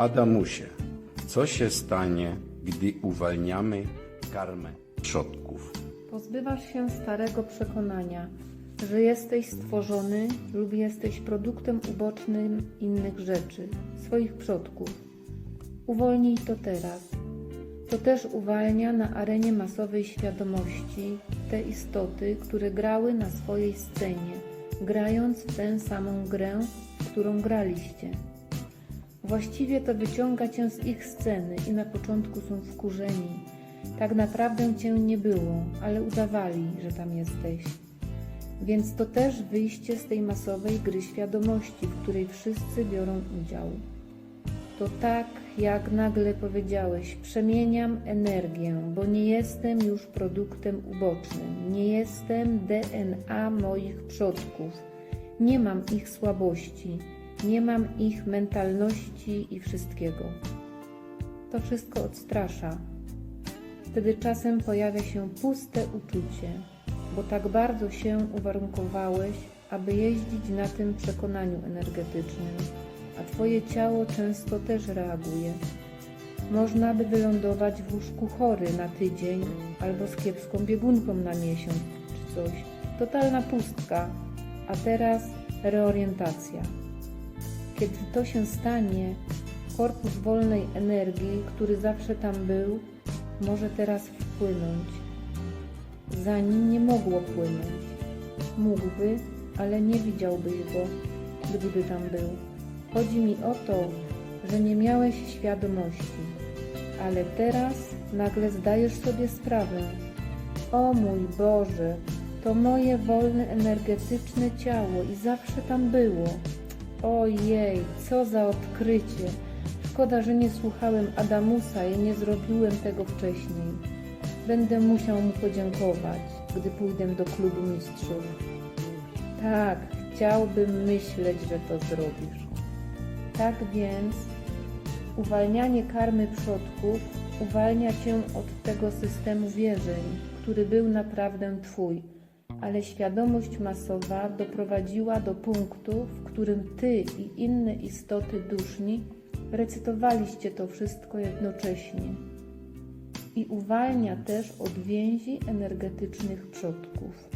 Adamusie, co się stanie, gdy uwalniamy karmę przodków? Pozbywasz się starego przekonania, że jesteś stworzony lub jesteś produktem ubocznym innych rzeczy, swoich przodków. Uwolnij to teraz. To też uwalnia na arenie masowej świadomości te istoty, które grały na swojej scenie, grając w tę samą grę, w którą graliście. Właściwie to wyciąga cię z ich sceny i na początku są wkurzeni. Tak naprawdę cię nie było, ale udawali, że tam jesteś. Więc to też wyjście z tej masowej gry świadomości, w której wszyscy biorą udział. To tak, jak nagle powiedziałeś, przemieniam energię, bo nie jestem już produktem ubocznym, nie jestem DNA moich przodków, nie mam ich słabości, nie mam ich mentalności i wszystkiego. To wszystko odstrasza. Wtedy czasem pojawia się puste uczucie, bo tak bardzo się uwarunkowałeś, aby jeździć na tym przekonaniu energetycznym, a Twoje ciało często też reaguje. Można by wylądować w łóżku chory na tydzień albo z kiepską biegunką na miesiąc czy coś. Totalna pustka, a teraz reorientacja. Kiedy to się stanie, korpus wolnej energii, który zawsze tam był, może teraz wpłynąć. Za nim nie mogło płynąć. Mógłby, ale nie widziałbyś go, gdyby tam był. Chodzi mi o to, że nie miałeś świadomości, ale teraz nagle zdajesz sobie sprawę. O mój Boże, to moje wolne energetyczne ciało i zawsze tam było. Ojej, co za odkrycie! Szkoda, że nie słuchałem Adamusa i nie zrobiłem tego wcześniej. Będę musiał mu podziękować, gdy pójdę do klubu mistrzów. Tak, chciałbym myśleć, że to zrobisz. Tak więc uwalnianie karmy przodków uwalnia cię od tego systemu wierzeń, który był naprawdę twój, ale świadomość masowa doprowadziła do punktu, w którym ty i inne istoty duszni recytowaliście to wszystko jednocześnie i uwalnia też od więzi energetycznych przodków.